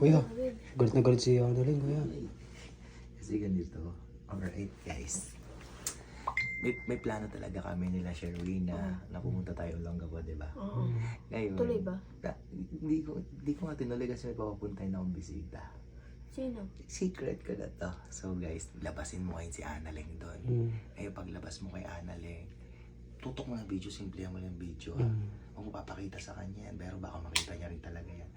Kuya, galit na galit si Annalyn, kuya. Kasi ganito. Alright guys. May, may plano talaga kami nila Sherwin na, na pumunta tayo Olongapo, di ba? Oo. Ngayon, Tuloy ba? Na, hindi ko hindi ko nga tinuloy kasi may papapuntahin akong bisita. Sino? Secret ko na to. So guys, labasin mo ngayon si Annalyn doon. Mm. Ngayon paglabas mo kay Annalyn, tutok mo ng video, simplihan mo ng video. ha? Mm. Huwag mo papakita sa kanya yan, pero baka makita niya rin talaga yan.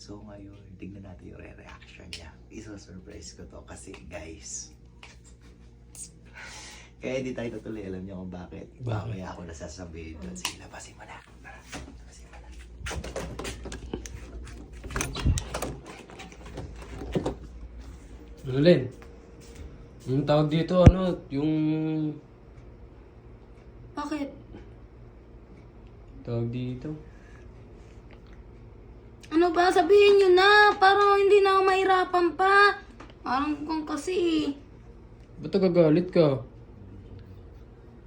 So ngayon, tignan natin yung re-reaction niya. Isa-surprise ko to kasi guys, kaya hindi tayo tutuloy, alam niyo kung bakit. Bakit? Mamaya ako nasasabihin doon. Sige, labasin mo na. Tara, labasin mo na. Annalyn, yung tawag dito, ano, yung Bakit? tawag dito. Ano ba? Sabihin nyo na. Para hindi na ako mahirapan pa. Parang kung kasi. Ba't nagagalit ka?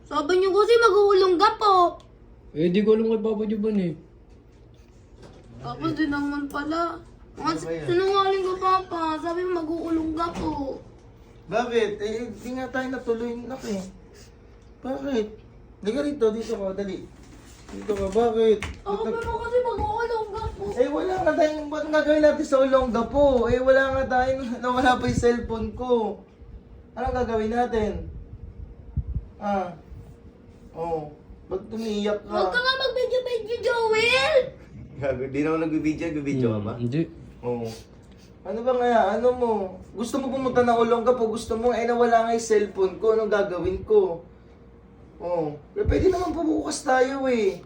Sabi nyo kasi mag-uulong ka po. Eh, di ko alam kay Papa Juban eh. Tapos din naman pala. Mga Ano ba yan? sinungaling ka papa. Sabi mo mag-uulong ka po. Bakit? Eh, hindi nga tayo natuloy na eh. Bakit? Liga rito, dito ka, dali. Dito ka, bakit? Ako pa mo kasi. Eh, wala nga tayong, ba't nga gawin natin sa Olongga po? Eh, wala nga tayong, nawala pa yung cellphone ko. Anong gagawin natin? Ah. Oh. Ba't tumiyak ka? Huwag ka nga mag-video-video, Joel! Gago, di naman nagbibideo, nagbibideo ka ba? Hmm, Hindi. Oo. Ano ba nga, ano mo? Gusto mo pumunta ng Olongga po, gusto mo, eh nawala nga yung cellphone ko, anong gagawin ko? Oo. Eh, pwede naman po bukas tayo eh.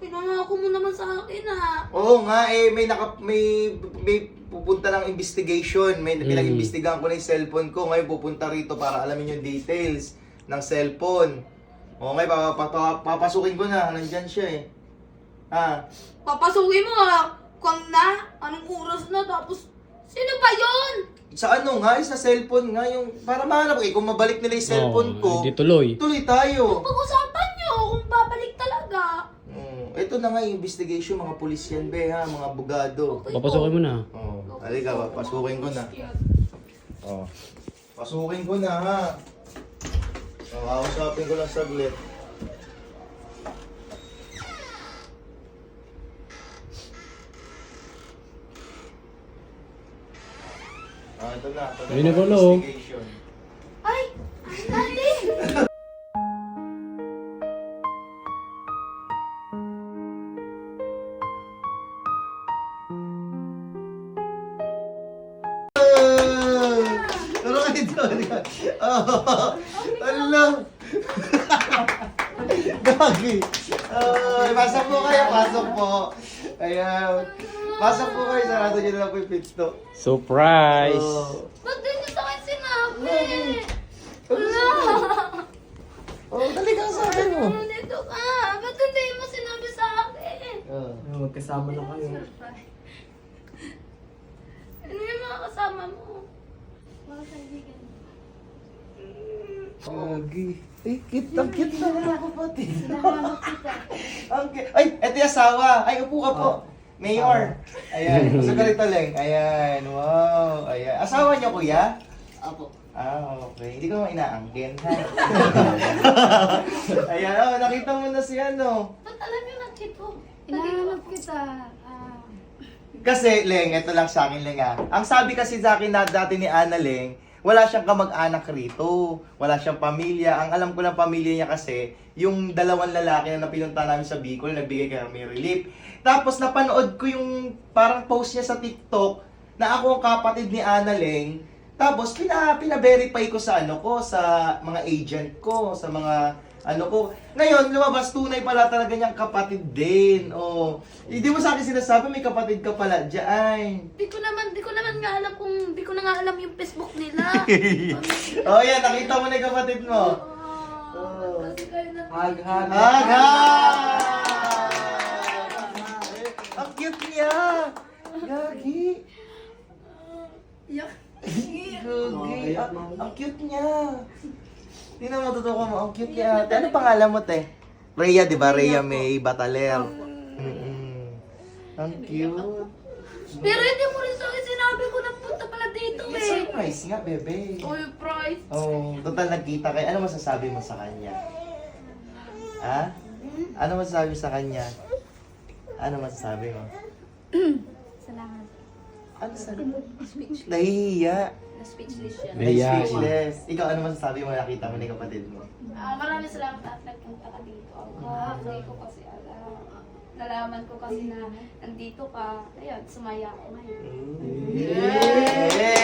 Pinangako mo naman sa akin ha. Oo nga, eh, may naka, may, may pupunta ng investigation. May Mm. pinag-imbestigahan ko na yung cellphone ko. Ngayon pupunta rito para alamin yung details ng cellphone. Okay, papa, papa, papasukin ko na. Nandyan siya eh. Ah, Papasukin mo ha. Kung na, anong oras na, tapos, sino ba yon? sa ano nga, eh, sa cellphone nga, yung, para mahanap ko, eh, kung mabalik nila yung cellphone ko, Hindi tuloy. tuloy tayo. Pag-usapan nyo kung babalik talaga. Ito na nga yung investigation, mga pulis yan, be, ha, mga abogado. Papasukin mo na. Oh, halika, papasukin ko na. Oh. Pasukin ko na ha. Oh, kausapin ko lang saglit. Ah, ito na. Ito na Ayun na oh. investigation. Oh, Ala. Gagi. Ay, pasok po kayo, pasok po. Ayan. Pasok po kayo, sarado nyo na lang po yung pinto. Surprise! Oh. Ba't din nyo sa akin sinabi? Wala! Oh, dali ka sa akin mo. Ano dito ka? Ba't hindi mo sinabi sa akin? Oh. Magkasama na kayo. Ano yung mga kasama mo? Mga kaibigan. Gagi. Ay, cute. Ang cute na. Hinahanap kita. Ang cute. Ay, eto yung asawa. Ay, upo ka po. Mayor. Ayan. Gusto ka rito, Leng. Ayan. Wow. Ayan. Asawa niyo, kuya? Apo. Ah, okay. Hindi ko naman inaangkin, ha? Ayan, oh, nakita mo na si ano. Ba't alam yung nandito? Hinahanap kita. Ah, Kasi, Leng, ito lang sa akin, Leng, ha? Ang sabi kasi sa akin na dati ni Ana, Leng, wala siyang kamag-anak rito. Wala siyang pamilya. Ang alam ko ng pamilya niya kasi, yung dalawang lalaki na pinunta namin sa Bicol, nagbigay kami relief. Tapos, napanood ko yung parang post niya sa TikTok na ako ang kapatid ni Ana, Leng. Tapos, pina, pina-verify ko sa ano ko, sa mga agent ko, sa mga ano ko. Ngayon, lumabas tunay pala talaga niyang kapatid din. Oh. Hindi mo sa akin sinasabi may kapatid ka pala diyan. Di ko naman, di ko naman nga alam kung, di ko na nga alam yung Facebook nila. oh, yan, nakita mo na yung kapatid mo. Oh, kasi kayo na... Hag! Ang cute niya! Gagi! Yak. Gagi! Ang, ang cute niya! Hindi na matutukan mo, ang cute. Ate, Ano pangalan mo, te? Rhea, di ba? Rhea May Bataler. Mm-mm. Ang cute. Pero hindi mo rin sa akin sinabi ko nagpunta pala dito May eh. surprise nga, bebe. Uy, price. Oh, total nagkita kayo. Ano masasabi mo sa kanya? Ha? Ano masasabi sa kanya? Ano masasabi mo? Salamat. Ano sa... Nahihiya. Na-speechless siya. Nahihiya. Speechless. Ikaw, ano masasabi mo nakita mo ni kapatid mo? Ah, maraming salamat at nagpunta ka dito. Ah, hindi ko kasi alam. Nalaman ko kasi na nandito ka. Ayun, sumaya ako ngayon. Yay!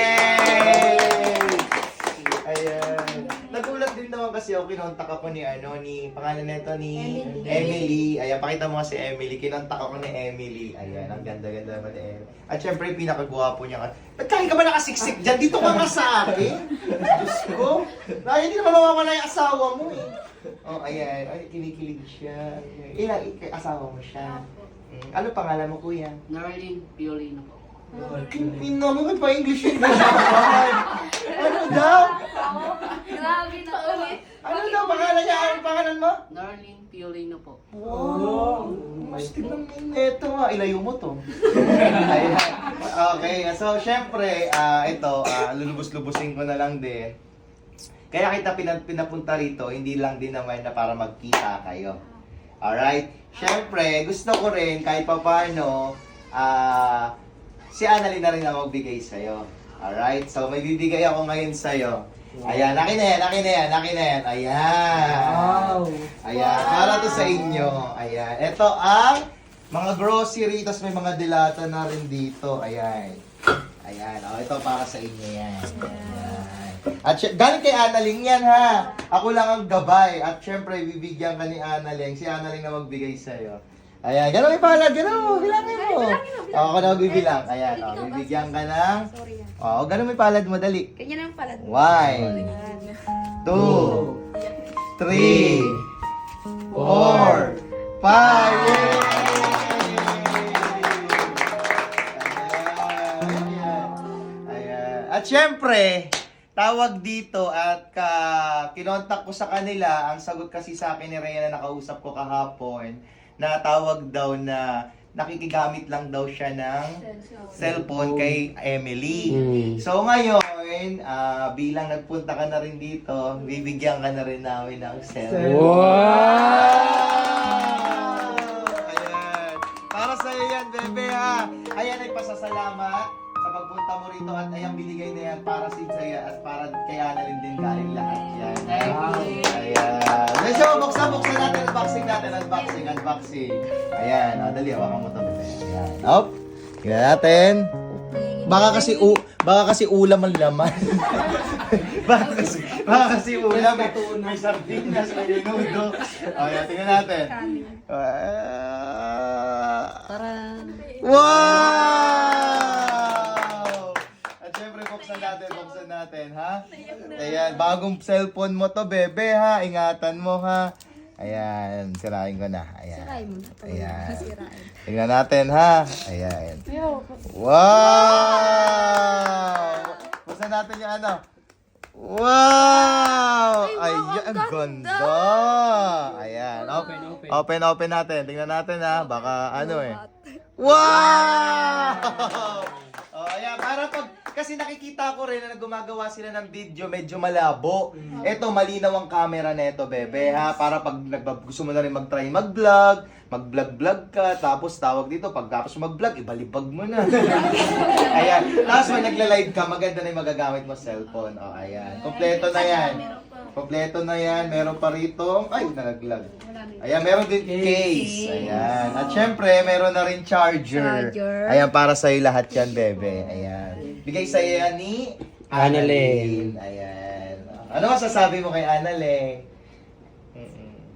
Ayan. Nagulat din naman kasi ako, kinontak ako ni ano, ni, pangalan nito ni Emily. Ayan, pakita mo nga si Emily. Kinontak ako ni Emily. Ayan, ang ganda-ganda naman ni Emily. At syempre, yung pinakagwapo niya. ka- Ba't kahit ka ba nakasiksik dyan? Dito ka nga sa akin. Diyos ko. Dahil hindi naman mawawala yung asawa mo eh. Oh, ayan. Ay, kinikilig siya. Ilang, asawa mo siya. Mm, Ano pangalan mo, kuya? Norlin Piolino po. King naman, ba't pa English yun? ano daw? Grabe na. Ano daw pangalan niya? Ano pangalan mo? Norlin Piolino po. Wow! Mas tignan mo neto nga. Ilayo mo to. Ayan. Okay, so syempre, ah ito, ah, lulubos-lubusin ko na lang din. Kaya kita pinan- pinapunta rito, hindi lang din naman na para magkita kayo. Alright? Syempre, gusto ko rin kahit pa paano, ah, si Annalyn na rin ang magbigay sa'yo. Alright? So, may bibigay ako ngayon sa'yo. Ayan, akin na yan, akin na yan, akin na yan. Ayan. Ayan, para to sa inyo. Ayan. Ito ang mga grocery, tapos may mga dilata na rin dito. Ayan. Ayan. O, ito para sa inyo yan. Ayan. At sy- galing kay Analing yan ha. Ako lang ang gabay. At syempre, bibigyan ka ni Analing. Si Analing na magbigay sa'yo. Ayan, gano'n may palad, gano'n mo, bilangin mo. O, ako na magbibilang. Ayan, o, bibigyan ka ng... O, gano'n may palad mo, dali. Ganyan ang palad mo. One, two, three, four, five. Ayan. Ayan. At syempre, tawag dito at ka, kinontak ko sa kanila, ang sagot kasi sa akin ni Rhea na nakausap ko kahapon, na tawag daw na nakikigamit lang daw siya ng cellphone kay Emily. Mm. So ngayon, ah, bilang nagpunta ka na rin dito, bibigyan ka na rin namin ng cellphone. Wow! Ayan. Para sa iyo yan, bebe ha. Ayan ay pasasalamat sa pagpunta mo rito at ayang binigay na yan para si Zaya at para kay Ana rin din galing lahat yan. Ayan. Medyo buksan, buksan natin, unboxing natin, unboxing, unboxing. Ayan, o, dali, hawakan mo bebe. Ayan. Hop. Tingnan natin. Baka kasi u baka kasi ulam ang laman. baka kasi baka kasi ulam may, may sardinas, may menudo. Ayan, tingnan natin. Ah. Wow! At syempre, buksan natin, buksan natin, ha? Ayan, bagong cellphone mo to, bebe, ha? Ingatan mo, ha? Ayan, sirain ko na. Ayan. Sirain mo na. Ayan. Tingnan natin, ha? Ayan. Wow! Buksan natin yung ano. Wow! Ay, ang ganda! Ayan. Open, open. Open, open natin. Tingnan natin, ha? Baka ano eh. Wow! Oh, ayan, para pag kasi nakikita ko rin na gumagawa sila ng video medyo malabo. Ito malinaw ang camera nito, bebe, ha? Para pag nagbab- gusto mo na rin mag-try mag-vlog, mag-vlog-vlog ka, tapos tawag dito, pag tapos mag-vlog, ibalibag mo na. ayan. Tapos pag nagla-live ka, maganda na yung magagamit mo cellphone. Oh, ayan. Kompleto na yan. Kompleto na yan. Meron pa rito. Ay, nalaglag. Ayan, meron din case. Ayan. At syempre, meron na rin charger. Charger. Ayan, para sa'yo lahat yan, bebe. Ayan. Bigay sa'yo yan ni Annalyn. Ayan. Ano masasabi mo kay Annalyn?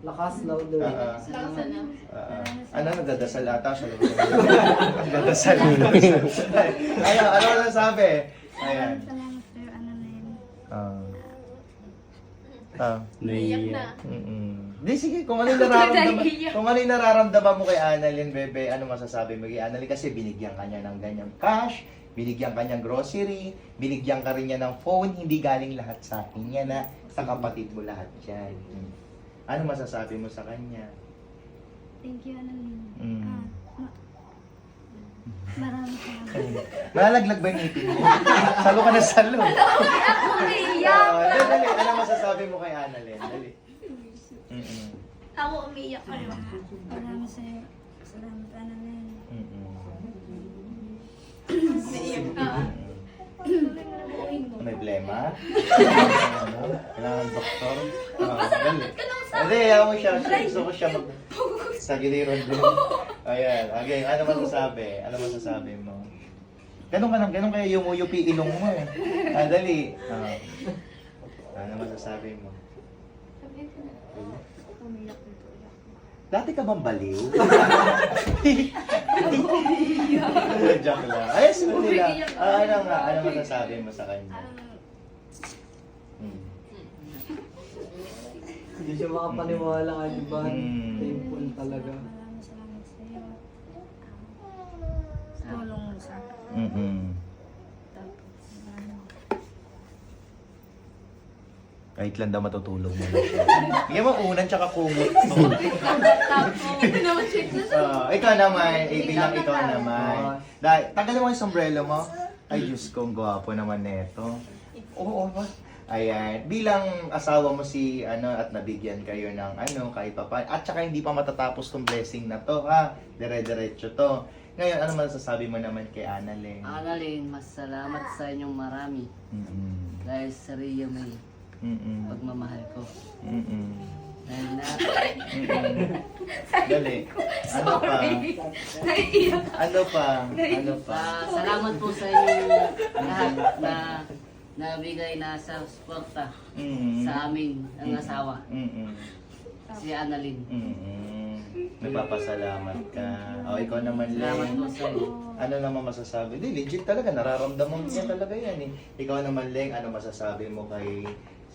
Lakas daw doon. Ah, ah. Lakasan na. Ah, ano nagdadasal ata siya? Nagdadasal. Ayan, ano masasabi? Ayan. Salamat sir, ano na yun. Ah. Ah. Iyak na. Mm-mm. Di sige, kung ano nararamdaman, kung ano nararamdaman mo kay Annalyn, bebe, ano masasabi mo kay Annalyn? Kasi binigyan ka niya ng ganyang cash, binigyan ka niyang grocery, binigyan ka rin niya ng phone, hindi galing lahat sa akin niya na sa kapatid mo lahat yan. Mm. Ano masasabi mo sa kanya? Thank you, yun. Mm. Ah, ma- Maraming salamat. Malalaglag ba yung ngipin mo? salo ka na salo. Ako umiiyak. Oo, dali, dali. Ano masasabi mo kay Annalyn? Dali. Mm-mm. Ako umiiyak kayo. Maraming sa- salamat, Annalyn. Mm-mm. Ah. Tuloy mo na buuin mo. May blema? ano? Kailangan doktor? Oo, dali. Hindi, ayaw mo siya. Gusto ko siya mag... Sa giliran din. Ayan. Okay, ano masasabi? Ano masasabi mo? Ganun ka lang, ganun kaya yumuyupi ilong mo eh. Ah, dali. Ah. ano masasabi mo? Sabi ko na. Umiiyak dito. iyak. Dati ka bang baliw? Joke lang. Ayos mo nila. Ah, ano nga, ano masasabi mo sa kanya? Hmm. Hindi siya makapaniwala ka, di ba? Mm. Talaga. Maraming salamat sa iyo. Sa tulong mo sa akin. Tapos, Kahit lang daw matutulog mo na siya. Bigyan mo unan tsaka kumot mo. Hindi naman check na sa Ah, ikaw naman, eh, bilang Ikaw naman. Dahil, tagalin mo yung sombrero mo. Ay, Diyos ko, ang gwapo naman neto. Oo, ba? Ayan, bilang asawa mo si ano at nabigyan kayo ng ano kahit pa pa at saka hindi pa matatapos tong blessing na to ha? Dire-diretso to. Ngayon ano masasabi mo naman kay Annalyn? Annalyn, mas salamat sa inyong marami. mm Dahil sa Rhea May, mm pagmamahal ko. mm Dahil na, dali. Ano pa? Naiiyak. ano pa? Ano pa? Ah, salamat po sa inyong lahat na nabigay na sa suporta mm sa amin, ang asawa, mm si Annalyn. mm nagpapasalamat ka o ikaw naman Salamat Len po sa ano naman masasabi? Di, legit talaga, nararamdaman niya talaga yan eh. Ikaw naman, Leng, ano masasabi mo kay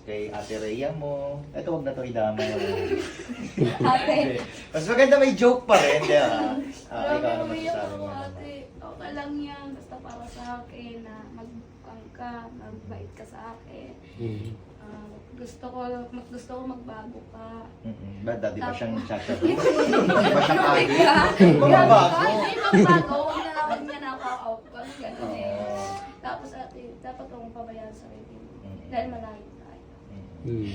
kay Ate Rhea mo? Ito, wag na to idama. Ate. Mas maganda may joke pa rin, di ba? Ah, Grabe, ikaw umiiyak masasabi ako mo naman? ate. Okay lang yan. Basta para sa akin na magbukang ka, magbait ka sa akin. Ah, gusto ko, mag, gusto ko magbago ka. Mm-mm. Ba, dati ba siyang chacha? Hindi Di ba siyang agi? Magbago? Hindi magbago. Huwag na lang niya na ako out. Ganun, eh. Tapos ate, dapat akong pabayaan sa sarili. Mm. Dahil malayo tayo. Mm.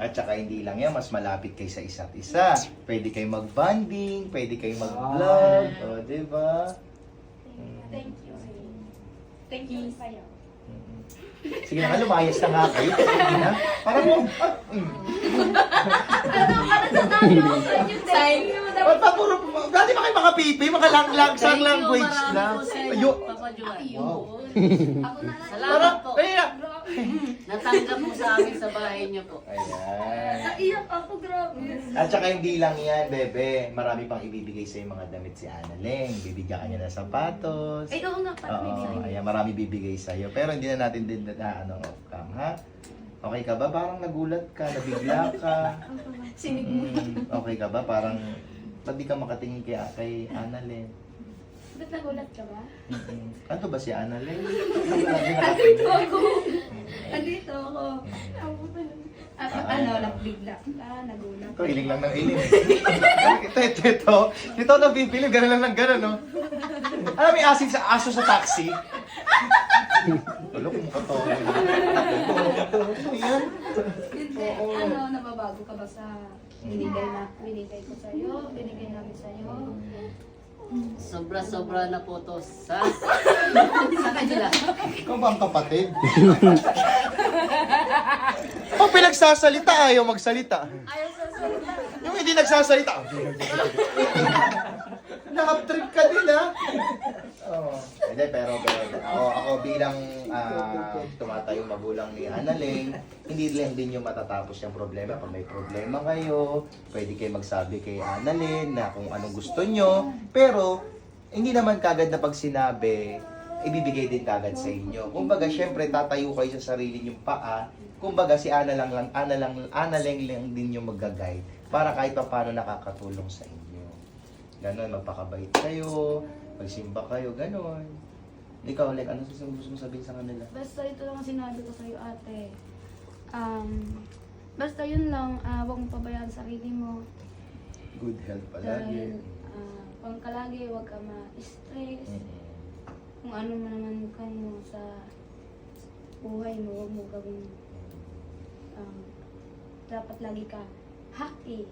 At saka hindi lang yan, mas malapit kayo sa isa't isa. Pwede kayo mag-bonding, pwede kayo mag-vlog, o, di ba? Thank you. Thank you sa'yo. Sige na nga, lumayas na nga kayo. Sige na. Parang mo, ah, mm. Ano, para sa. Thank you. Ba't pa puro, dati ba kayo mga pipi, mga lang lang sa Thank you, language inyo, Ayo. Ako na lang. Salamat parang, po. ayun na. Natanggap mo sa amin sa bahay niyo po. Ayan. Naiyak ako, grabe. At saka hindi lang yan, bebe. Marami pang ibibigay sa mga damit si Annalyn. Bibigyan ka niya ng sapatos. Ay, oo nga pala. may Oo, bibigay. ayan, marami bibigay sa'yo. Pero hindi na natin din na ano, off cam, ha? Okay ka ba? Parang nagulat ka, nabigla ka. Sinig mo. Mm, okay ka ba? Parang, ba't di ka makatingin kay, kay Annalyn? Ba't nagulat ka ba? Mm-mm. Ano ba si Annalyn? Ano Andito ako. Andito ako. At ano, nagbigla ka, nagulat. Ito, iling lang ng iling. ito, ito, ito. Ito na bibili, gano'n lang ng gano'n, no? Alam yung asin sa aso sa taxi? Wala kung to. Ito yan. Hindi, ano, nababago ka ba sa binigay na, binigay ko sa'yo, binigay namin sa'yo? Sobra-sobra na po to sa sa kanila. Ikaw ba ang kapatid? Pag pinagsasalita, ayaw magsalita. Ayaw sa salita. Yung hindi nagsasalita. Nakap-trip ka din, ha? Hindi, pero, pero ako, ako bilang ah, tumatayong magulang ni Annalyn, hindi lang din yung matatapos yung problema. Pag may problema kayo, pwede kayo magsabi kay Annalyn na kung anong gusto nyo. Pero, hindi naman kagad na pag sinabi, ibibigay din kagad sa inyo. Kumbaga, syempre, tatayo kayo sa sarili nyong paa. Kumbaga, si Ana lang lang, Ana lang, Ana lang lang din yung mag-guide para kahit pa paano nakakatulong sa inyo. Ganon, magpakabait kayo, magsimba kayo, ganon. Ikaw, like, ano sasabihin gusto mo sabihin sa kanila? Basta ito lang ang sinabi ko sa'yo, ate. Um, basta yun lang, ah, huwag mong pabayaan sarili mo. Good health Dahil, palagi. ah, kung ka lagi, huwag ka ma-stress. Kung ano man naman kan mo sa buhay mo, huwag mo gawin. Um, dapat lagi ka happy.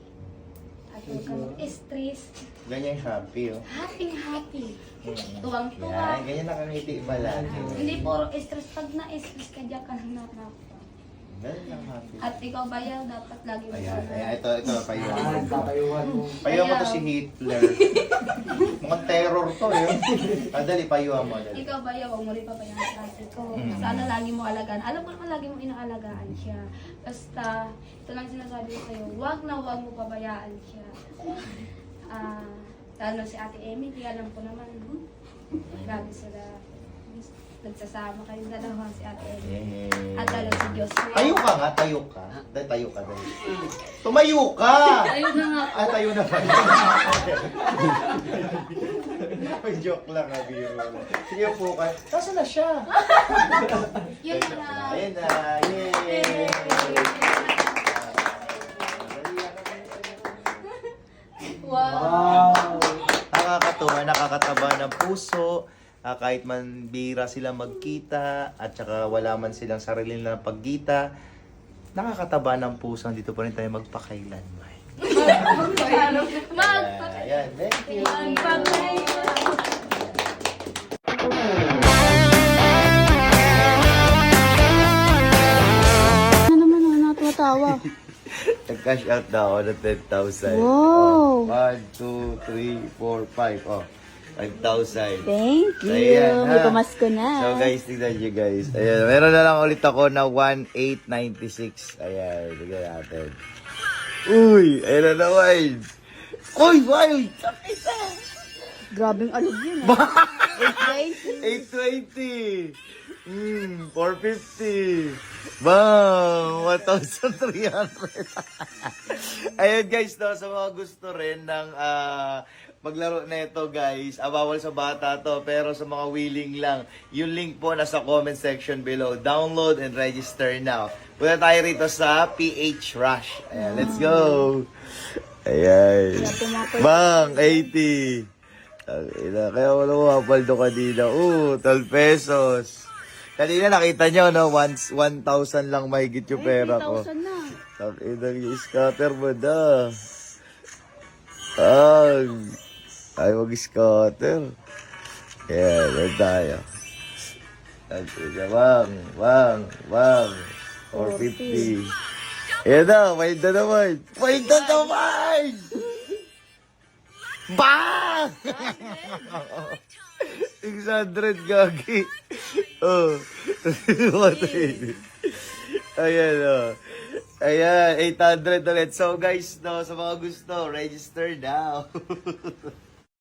At huwag ka mag-stress. Ganyan happy, oh. Happy, happy. Yan, Tuwang-tuwa. ganyan nakangiti pala. Hindi puro stress. Pag na-stress ka, diyan ka nang Ganyan lang happy. At ikaw bayaw, dapat lagi mo Ayan, sa- ayan, ito, ito, payuhan. Nagpapayuhan mo. Payuhan mo to si Hitler. Mukhang terror to, yun. Ah, dali, payuhan mo, dali. Ikaw ba yaw, huwag mo rin pabayaan sa ate ko. Mm. Sana lagi mo alagaan. Alam ko naman lagi mo inaalagaan siya. Basta, ito lang sinasabi ko sa'yo, huwag na huwag mo pabayaan siya. Ah, lalo si ate Emily, alam ko naman, hmm, grabe sila. Nagsasama kayong dalawa si ate. Yeah. At lalo si Diyos. Tayo ka nga, tayo ka. Dahil tayo ka, dali. Tumayo ka! Ayun na nga. Ah, tayo na pala. Joke lang, biro lang. Sige po ka. Nasaan na siya? Yun na. Ayun na, yay! Wow. Nakakatuwa, nakakataba ng puso. Ah, kahit man bira sila magkita at saka wala man silang sarili na pagkita, nakakataba ng puso. Dito pa rin tayo magpakailanman. Mag- Ayan, thank you. Ano naman ako natatawa? Nag-cash out na ako ng 10,000. Wow. Oh, 1, 2, 3, 4, 5. Oh, 5,000. Thank you. Ayan, May pamasko na. So guys, tignan nyo guys. Ayan, meron na lang ulit ako na 1,896. Ayan, tignan natin. Uy, ayan na naman. Uy, wild! Grabing alog yun. ah. 820. 820. Hmm, 450. Bang! 1,300. Ayan guys, no, sa mga gusto rin ng ah, maglaro na ito guys, ah, bawal sa bata to, pero sa mga willing lang, yung link po nasa comment section below. Download and register now. Punta tayo rito sa PH Rush. Ayan, let's go! Ayan. Bang! 80. Ang ina, kaya wala mo mapaldo kanina. Oo, 12 pesos. Kanina nakita nyo, no? Once, 1,000 lang mahigit yung pera ko. 3,000 na. Ang ina, yung scatter mo na. Ang. Ay, wag scatter. Yan, tayo. Ina, bang, bang, bang. 450. Yan na, may na naman. May na naman! Bang! 600 gagi. Oh. Ayan, oh. Ayan, 800 ulit. So guys, no, sa mga gusto, register now.